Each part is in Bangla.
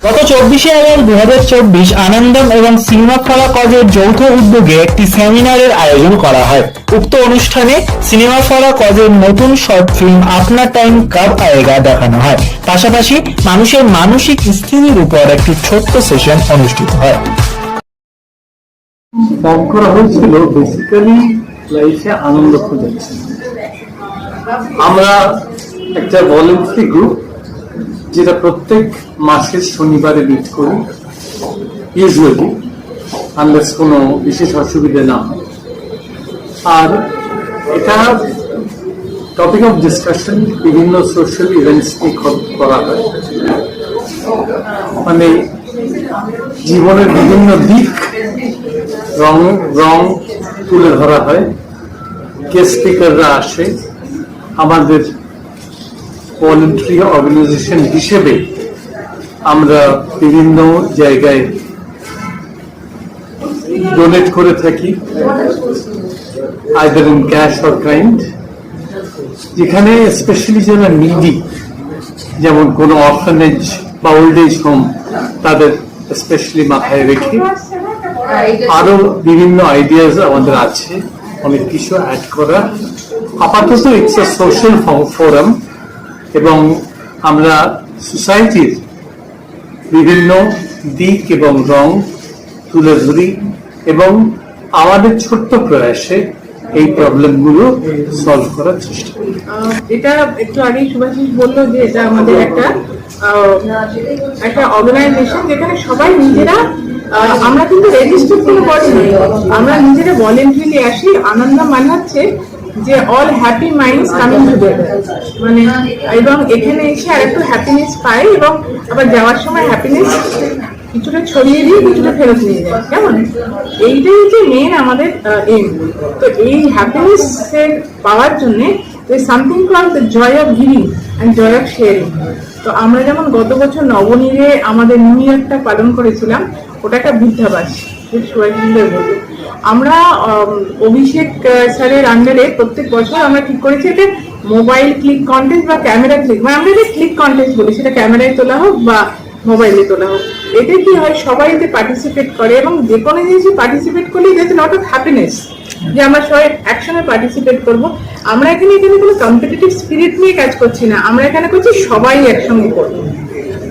গত চব্বিশে আগস্ট দু হাজার চব্বিশ আনন্দম এবং সিনেমা ফলা কজের যৌথ উদ্যোগে একটি সেমিনারের আয়োজন করা হয়। উক্ত অনুষ্ঠানে সিনেমা ফলা কজের নতুন শর্ট ফিল্ম আপনার টাইম কাব আয়েগা দেখানো হয়। পাশাপাশি মানুষের মানসিক স্থিতির উপর একটি ছোট্ট সেশন অনুষ্ঠিত হয়। ফর্ম করা হয়েছিল বেসিক্যালি লাইফে আনন্দ খোঁজাচ্ছে আমরা একটা ভলেন্টারি গ্রুপ যেটা প্রত্যেক মাসের শনিবারে মিট করি ইউজুয়ালি আনলেস কোনো বিশেষ অসুবিধে না হয়। আর এটা টপিক অফ ডিসকাশন বিভিন্ন সোশ্যাল ইভেন্টস নিয়ে করা হয়। মানে জীবনের বিভিন্ন দিক রং রং তুলে ধরা হয়। গেস্ট স্পিকাররা আসে, আমাদের ভলেন্টারি অর্গানাইজেশন হিসেবে আমরা বিভিন্ন জায়গায় ডোনেট করে থাকি either in cash or kind যেখানে স্পেশালি যারা নিডি যেমন কোনো অরফানেজ বা ওল্ড এজ হোম তাদের স্পেশালি মাথায় রেখে আরও বিভিন্ন আইডিয়াস আমাদের আছে। অনেক কিছু অ্যাড করা। আপাতত ইটস এ সোশ্যাল ফোরাম এবং আমরা সোসাইটির বিভিন্ন দিক এবং রং তুলে ধরি এবং আমাদের ছোট্ট প্রয়াসে এই প্রবলেমগুলো সলভ করার চেষ্টা করি। এটা একটু আগেই সুভাষিস বলল যে এটা আমাদের একটা একটা অর্গানাইজেশন যেখানে সবাই নিজেরা আমরা কিন্তু রেজিস্টার কোনো করিনি আমরা নিজেরা ভলেন্টারিলি আসি, আনন্দ মানে হচ্ছে যে all happy minds coming together মানে এবং এখানে এসে আর একটু হ্যাপিনেস পাই এবং আবার যাওয়ার সময় হ্যাপিনেস কিছুটা ছড়িয়ে দিয়ে কিছুটা ফেরত নিয়ে যায়। কেমন? এইটাই হচ্ছে মেন আমাদের এম তো এই হ্যাপিনেস পাওয়ার জন্য something call the joy of giving and joy of sharing তো আমরা যেমন গত বছর নবনীরে আমাদের নিউ ইয়ারটা পালন করেছিলাম, ওটা একটা বৃদ্ধাবাস আমরা অভিষেক স্যারের আন্ডারে প্রত্যেক বছর আমরা ঠিক করেছি যে মোবাইল ক্লিক কন্টেস্ট বা ক্যামেরা ক্লিক মানে আমরা এটা ক্লিক কন্টেস্ট বলি, সেটা ক্যামেরায় তোলা হোক বা মোবাইলে তোলা হোক। এতে কি হয়, সবাই এতে পার্টিসিপেট করে এবং যে কোনো জিনিসে পার্টিসিপেট করলে যাতে লট অফ হ্যাপিনেস যে আমরা সবাই একসঙ্গে পার্টিসিপেট করব। আমরা এখানে এখানে কোনো কম্পিটিটিভ স্পিরিট নিয়ে কাজ করছি না। আমরা এখানে করছি সবাই একসঙ্গে করব।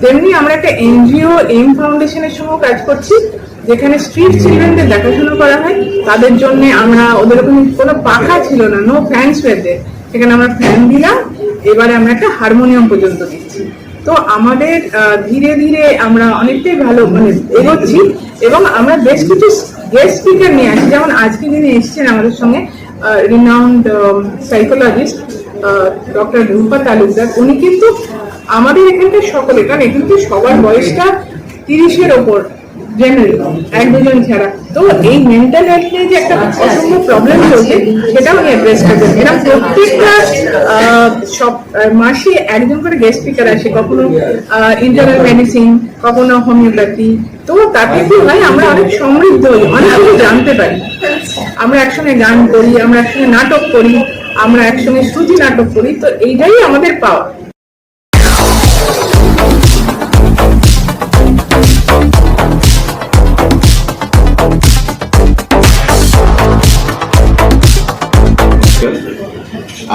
তেমনি আমরা একটা এনজিও এম ফাউন্ডেশনের সঙ্গেও কাজ করছি। যেখানে স্ট্রিট চিলড্রেনদের দেখাশোনা করা হয়, তাদের জন্য আমরা, ওদের ওখানে কোনো পাখা ছিল না নো ফ্যান্স ওয়েদের সেখানে আমরা ফ্যান দিলাম, এবারে আমরা একটা হারমোনিয়াম পর্যন্ত দিচ্ছি। তো আমাদের ধীরে ধীরে আমরা অনেকটাই ভালো মানে এগোচ্ছি এবং আমরা বেশ কিছু গেস্ট স্পিকার নিয়ে আসি যেমন আজকে যিনি এসেছেন আমাদের সঙ্গে renowned psychologist doctor Rupa Talukdar, উনি কিন্তু আমাদের এখানকার সকলে, কারণ এখানে সবার বয়সটা তিরিশের ওপর। ছাড়া তো এই মেন্টাল যে একটা প্রবলেম প্রত্যেকটা মাসে করে আসে, কখনো ইন্টারনাল মেডিসিন কখনো হোমিওপ্যাথি তো তাতে কি হয়, আমরা অনেক সমৃদ্ধ হই, অনেক কিছু জানতে পারি। আমরা একসঙ্গে গান করি, আমরা একসঙ্গে নাটক করি, আমরা একসঙ্গে শ্রুতি নাটক করি, তো এইটাই আমাদের পাওয়া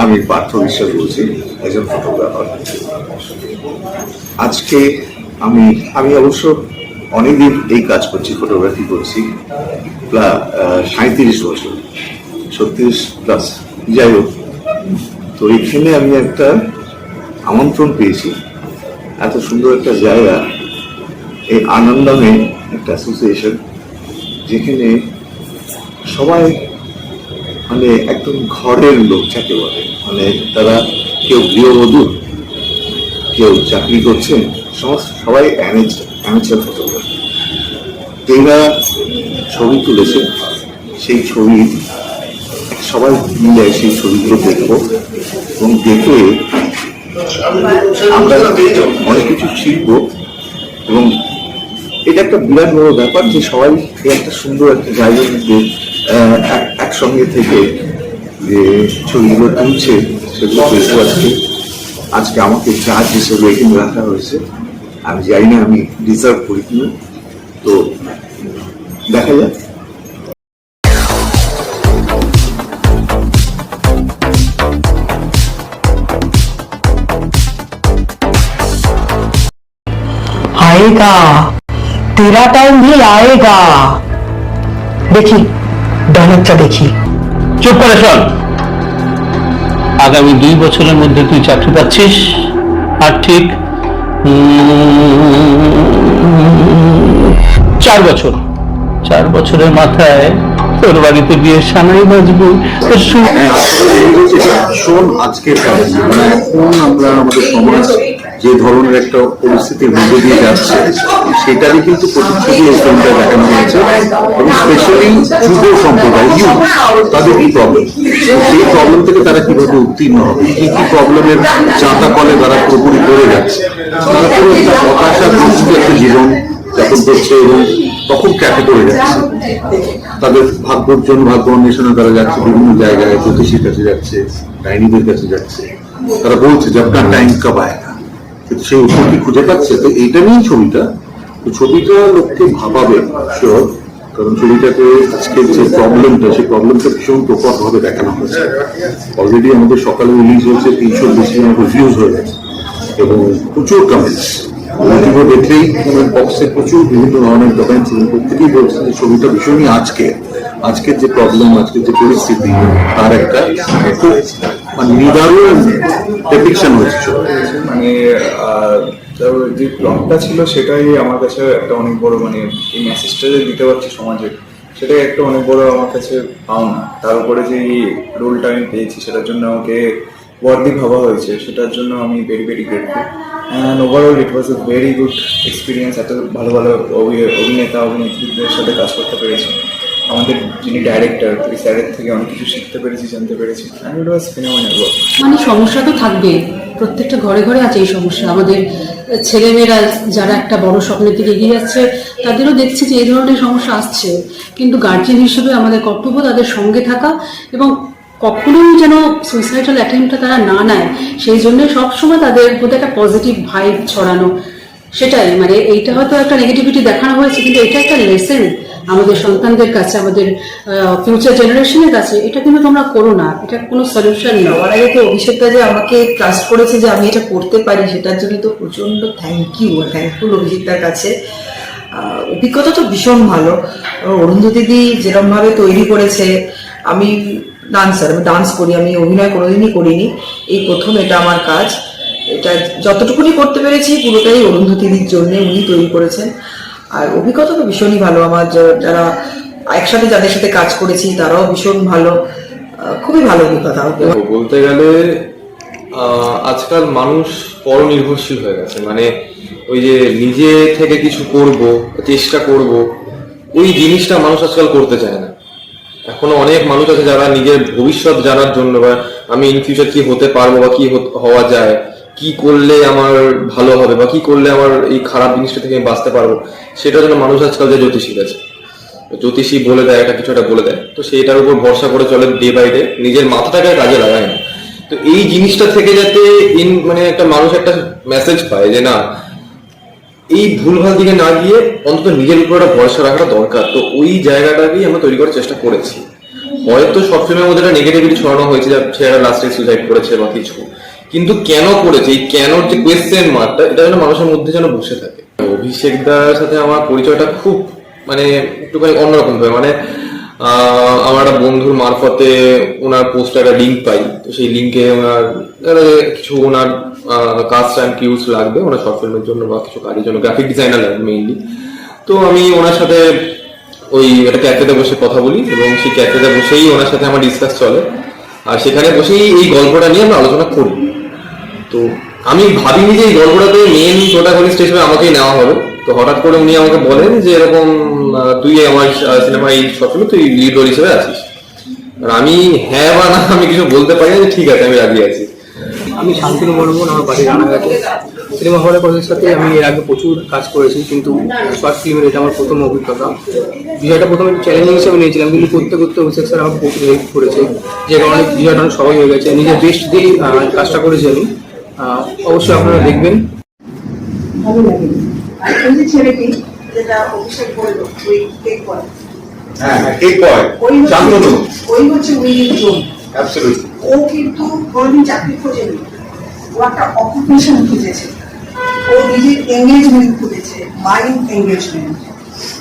আমি পার্থ বিশ্বাস বলছি, একজন ফটোগ্রাফার আজকে আমি আমি অবশ্য অনেকদিন এই কাজ করছি ফটোগ্রাফি করছি সাঁত্রিশ বছর, ছত্রিশ প্লাস যাই হোক, তো এখানে আমি একটা আমন্ত্রণ পেয়েছি, এত সুন্দর একটা জায়গা, এই আনন্দমে একটা অ্যাসোসিয়েশন যেখানে সবাই মানে একদম ঘরের লোক যাকে বলে মানে তারা কেউ গৃহবধূ কেউ চাকরি করছেন সমস্ত সবাই অ্যামেচার ফটোগ্রাফি এরা ছবি তুলেছে সেই ছবি সবাই মিলে সেই ছবিগুলো দেখব এবং দেখে আমরা অনেক কিছু শিখব এবং এটা একটা বিরাট বড় ব্যাপার যে সবাই এই একটা সুন্দর একটা জায়গার মধ্যে আহ, এক- একসঙ্গে থেকে যে ছবিগুলো তুলছে সেগুলো দেখবো আজকে আজকে আমাকে জাজ হিসেবে এখানে রাখা হয়েছে আমি জানি না আমি ডিজার্ভ করি কিনা তো দেখা যাক आएगा तेरा टाइम भी आएगा দেখি ডলারটা দেখি চুপ করে শোন আগামী দুই বছরের মধ্যে তুই চাকরি পাচ্ছিস আর ঠিক উম, চার বছর চার বছরের মাথায় তোর বাড়িতে বিয়ে সানাই বাজবো তোর সু- হ্যাঁ, আসলে এই হচ্ছে এটা ভীষণ আজকের কাজ মানে এখন আমরা আমাদের সমাজ যে ধরনের একটা পরিস্থিতির মধ্যে দিয়ে যাচ্ছে, সেটারই কিন্তু প্রতিচ্ছবি এই ফিল্মটা দেখানো হয়েছে। এবং স্পেশালি যুব সম্প্রদায় তাদের কি প্রবলেম সেই প্রবলেম থেকে তারা কীভাবে উত্তীর্ণ হবে? কি কি প্রবলেমের চাঁদা কলে তারা পুরোপুরি পড়ে যাচ্ছে? তারা পুরো একটা হতাশাগ্রস্ত একটা জীবন যাপন করছে এবং তখন ক্যাফে পড়ে যাচ্ছে। তাদের ভাগ্যর জন্য ভাগ্য অন্বেষণে তারা যাচ্ছে, বিভিন্ন জায়গায় জ্যোতিষীর কাছে যাচ্ছে, ডাইনিদের কাছে যাচ্ছে। তারা বলছে যে, আপনার টাইম কব আয়েগা সেই উত্তর কি খুঁজে পাচ্ছে? তো এইটা নিয়েই ছবিটা। তো ছবিটা লোককে ভাবাবে শিওর কারণ ছবিটাতে আজকের যে প্রবলেমটা সেই প্রবলেমটা ভীষণ প্রকট ভাবে দেখানো হয়েছে। অলরেডি আমাদের সকালে রিলিজ হয়েছে তিনশো বেশি রিভিউজ হয়ে গেছে, এবং প্রচুর কমেন্টস ইউটিউবে দেখলেই কমেন্ট বক্সে প্রচুর বিভিন্ন ধরনের কমেন্টস এবং প্রত্যেকেই বলছে যে ছবিটা ভীষণই আজকে আজকের যে প্রবলেম আজকের যে পরিস্থিতি, তার একটা নিদারুণ ডেপিকশন ছবিটা। মানে যে প্লটটা ছিল সেটাই আমার কাছে একটা অনেক বড় মানে এই মেসেজটা যে দিতে পারছি সমাজে, সেটাই একটা অনেক বড় আমার কাছে পাওনা। তার উপরে যে রোলটা আমি পেয়েছি, সেটার জন্য আমাকে ওয়ার্দি ভাবা হয়েছে, সেটার জন্য আমি very very grateful and overall it was a very good experience এত ভালো ভালো অভি- অভিনেতা, অভিনেত্রীদের সাথে কাজ করতে পেরেছি। আমাদের যিনি ডাইরেক্টর ওই স্যারের থেকে অনেক কিছু শিখতে পেরেছি, জানতে পেরেছি। মানে সমস্যা তো থাকবে। প্রত্যেকটা ঘরে ঘরে আছে এই সমস্যা। আমাদের ছেলেমেয়েরা যারা একটা বড় স্বপ্নের দিকে এগিয়ে যাচ্ছে, তাদেরও দেখছি যে এই ধরনের সমস্যা আসছে। কিন্তু গার্জেন হিসেবে আমাদের কর্তব্য তাদের সঙ্গে থাকা এবং কখনোই যেন সুইসাইডাল অ্যাটেম্পটা তারা না নেয়, সেই জন্য সবসময় তাদের মধ্যে একটা পজিটিভ ভাইব ছড়ানো। সেটাই মানে এইটা হয়তো একটা নেগেটিভিটি দেখানো হয়েছে, কিন্তু এটা একটা লেসেন আমাদের সন্তানদের কাছে আমাদের ফিউচার জেনারেশনের কাছে এটা কিন্তু তোমরা করো না। এটা কোনো সলিউশন নয় আমার আগে তো অভিষেকটা যে আমাকে ট্রাস্ট করেছে যে আমি এটা করতে পারি সেটার জন্য তো প্রচণ্ড থ্যাংক ইউ থ্যাংকফুল অভিষেকটার কাছে। অভিজ্ঞতা তো ভীষণ ভালো। আহ, অরুন্ধতী দিদি যেরকম ভাবে তৈরি করেছে আমি ডান্সার আমি ডান্স করি আমি অভিনয় কোনোদিনই করিনি। এই প্রথম এটা আমার কাজ। এটা যতটুকুনি করতে পেরেছি পুরোটাই অরুন্ধতিদির জন্য উনি তৈরি করেছেন। আর অভিজ্ঞতা তো ভীষণই ভালো আমার যারা একসাথে যাদের সাথে কাজ করেছি তারাও ভীষণ ভালো খুবই ভালো অভিজ্ঞতা। বলতে গেলে আজকাল মানুষ পরনির্ভরশীল হয়ে গেছে। মানে ওই যে নিজে থেকে কিছু করব, চেষ্টা করব ওই জিনিসটা মানুষ আজকাল করতে চায় না। এখনও অনেক মানুষ আছে যারা নিজের ভবিষ্যৎ জানার জন্য বা আমি ইন ফিউচার কি হতে পারব বা কি হওয়া যায়। কি করলে আমার ভালো হবে বা কি করলে আমার এই খারাপ জিনিসটা থেকে আমি বাঁচতে পারব, সেটার জন্য মানুষ আজকাল যে জ্যোতিষী গেছে জ্যোতিষী বলে দেয়, একটা কিছু একটা বলে দেয়। তো সেইটার উপর ভরসা করে চলে ডে বাই ডে নিজের মাথাটাকে কাজে লাগায় না। তো এই জিনিসটা থেকে যাতে ইন মানে একটা মানুষ একটা মেসেজ পায় যে না, এই ভুলভাল দিকে না গিয়ে অন্তত নিজের উপর একটা ভরসা রাখাটা দরকার। তো ওই জায়গাটাকেই আমরা তৈরি করার চেষ্টা করেছি। হয়তো সব ফিল্মের মধ্যে একটা নেগেটিভিটি ছড়ানো হয়েছে যে ছেলেরা লাস্টে সুইসাইড করেছে বা কিছু। কিন্তু কেন করেছে? এই কেন যে কোয়েশ্চেন মার্কটা এটা যেন মানুষের মধ্যে যেন বসে থাকে। অভিষেক দার সাথে আমার পরিচয়টা খুব মানে একটুখানি অন্যরকম ভাবে মানে আমার একটা বন্ধুর মারফতে ওনার পোস্টে একটা লিঙ্ক পাই। তো সেই লিঙ্কে ওনার কিছু ওনার কাস্ট অ্যান্ড কিউজ লাগবে, ওনার শর্ট ফিল্মের জন্য বা কিছু কাজের জন্য। গ্রাফিক ডিজাইনার লাগবে মেইনলি তো আমি ওনার সাথে ওই একটা ক্যাফেতে বসে কথা বলি এবং সেই ক্যাফেতে বসেই ওনার সাথে আমার ডিসকাস চলে। আর সেখানে বসেই এই গল্পটা নিয়ে আমরা আলোচনা করি। তো আমি ভাবিনি যে এই গল্পটাতে মেন প্রোটাগনিস্ট হিসেবে আমাকেই নেওয়া হবে। তো হঠাৎ করে উনি আমাকে বলেন যে এরকম তুই আমার সিনেমা এই সবসময় তুই লিড রোল হিসেবে আছিস। আর আমি হ্যাঁ বা না, আমি কিছু বলতে পারি না ঠিক আছে, আমি রাজি আছি। আমি শান্তনু বর্মন আমার বাড়ি রানাঘাটে সিনেমা হলের কলেজের সাথে আমি এর আগে প্রচুর কাজ করেছি, কিন্তু শর্ট ফিল্মের এটা আমার প্রথম অভিজ্ঞতা। বিষয়টা প্রথমে চ্যালেঞ্জিং হিসেবে নিয়েছিলাম, কিন্তু করতে করতে অভিষেক স্যার প্রচুর হেল্প করেছে। যে কারণে বিষয়টা অনেক সহজ হয়ে গেছে। নিজের বেস্ট দিয়েই কাজটা করেছি আমি। অবশ্যই আপনারা দেখবেন। ভালো আর ওই যে ছেলেটি যেটা অভিষেক বলল ওই কেক বয় হ্যাঁ হ্যাঁ কেক বয় শান্তনু ওই হচ্ছে উইলিং জোন অ্যাবসলিউট ও কিন্তু কোনোদিন চাকরি খোঁজেনি ও একটা অকুপেশন খুঁজেছে। ও নিজের এঙ্গেজমেন্ট খুঁজেছে মাইন্ড এঙ্গেজমেন্ট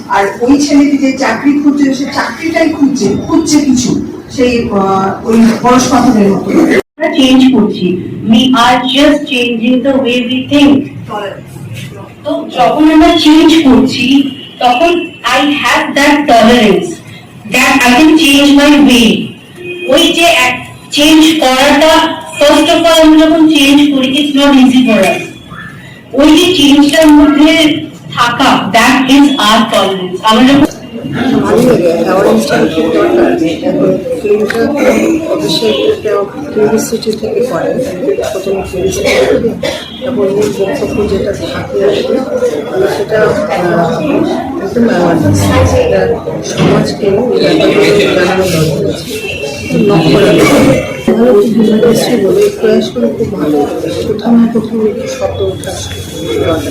আর ওই ছেলেটি যে চাকরি খুঁজছে সে চাকরিটাই খুঁজছে খুঁজছে কিছু। সেই আহ, ওই পরশ পাথরের মতো। চেঞ্জ করছি। We are just changing the way we think তো যখন আমরা চেঞ্জ করছি, তখন I have that tolerance that I can change my way ওই যে চেঞ্জ করাটা ফার্স্ট অফ অল আমি যখন চেঞ্জ করি it's not easy for us ওই যে চেঞ্জটার মধ্যে থাকা দ্যাট ইজ আর টলারেন্স আমরা যখন ফিল্মটা অবশ্যই কিউরিসিটি থেকে করে প্রথমে তারপর ওর বক্তব্য যেটা থাকে সেটা একদম অ্যাওয়ারনেস এটা সমাজকে জানানো দরকার। করা দরকার। ভালো ইন্ডাস্ট্রি বলে প্রয়াসগুলো খুব ভালো। প্রথমে একটু শব্দ ওঠা দরকার